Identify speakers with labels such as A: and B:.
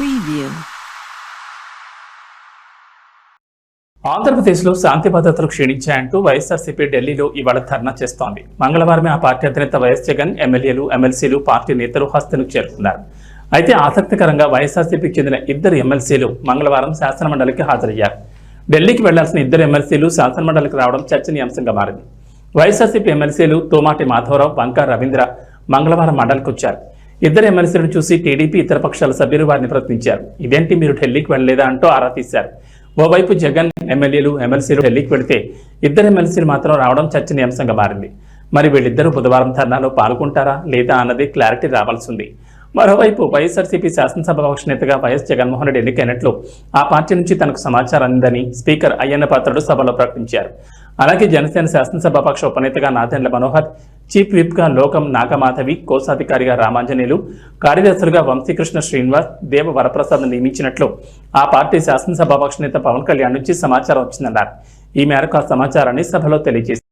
A: Preview. ఆంధ్రప్రదేశ్లో శాంతి భద్రతలు క్షీణించాయంటూ వైఎస్ఆర్సీపీ ఢిల్లీలో ఇవాళ ధర్నా చేస్తోంది. మంగళవారమే ఆ పార్టీ అధినేత వైఎస్ జగన్ ఎమ్మెల్యేలు ఎమ్మెల్సీలు పార్టీ నేతలు హస్తను చేరుకున్నారు. అయితే ఆసక్తికరంగా వైఎస్ఆర్సీపీకి చెందిన ఇద్దరు ఎమ్మెల్సీలు మంగళవారం శాసనమండలికి హాజరయ్యారు. ఢిల్లీకి వెళ్ళాల్సిన ఇద్దరు ఎమ్మెల్సీలు శాసనమండలికి రావడం చర్చనీయాంశంగా మారింది. వైఎస్ఆర్సీపీ ఎమ్మెల్సీలు తోమాటి మాధవరావు వంకా రవీంద్ర మంగళవారం మండలికి వచ్చారు ఇద్దరు ఎమ్మెల్సీలను చూసి టీడీపీ ఇతర పక్షాల సభ్యులు వారిని ప్రశ్నించారు. ఇదేంటి మీరు ఢిల్లీకి వెళ్ళలేదా అంటూ ఆరా తీశారు. ఓవైపు జగన్ ఎమ్మెల్యేలు ఎమ్మెల్సీలు ఢిల్లీకి వెళితే ఇద్దరు ఎమ్మెల్సీలు మాత్రం రావడం చర్చనీయాంశంగా మారింది. మరి వీళ్ళిద్దరూ బుధవారం ధర్నాలో పాల్గొంటారా లేదా అన్నది క్లారిటీ రావాల్సి ఉంది. మరోవైపు వైఎస్ఆర్సీపీ శాసనసభాపక్ష నేతగా వైఎస్ జగన్మోహన్ రెడ్డి ఎన్నికైనట్లు ఆ పార్టీ నుంచి తనకు సమాచారం అందని స్పీకర్ అయ్యన్న పాత్రుడు సభలో ప్రకటించారు. అలాగే జనసేన శాసనసభాపక్ష ఉపనేతగా నాదెండ్ల మనోహర్ చీఫ్ విప్గా లోకం నాగమాధవి కోశాధికారిగా రామాంజనేయులు కార్యదర్శులుగా వంశీకృష్ణ శ్రీనివాస్ దేవ వరప్రసాద్ నియమించినట్లు ఆ పార్టీ శాసనసభాపక్ష నేత పవన్ కళ్యాణ్ నుంచి సమాచారం వచ్చిందన్నారు. ఈ మేరకు ఆ సమాచారాన్ని సభలో తెలియజేశారు.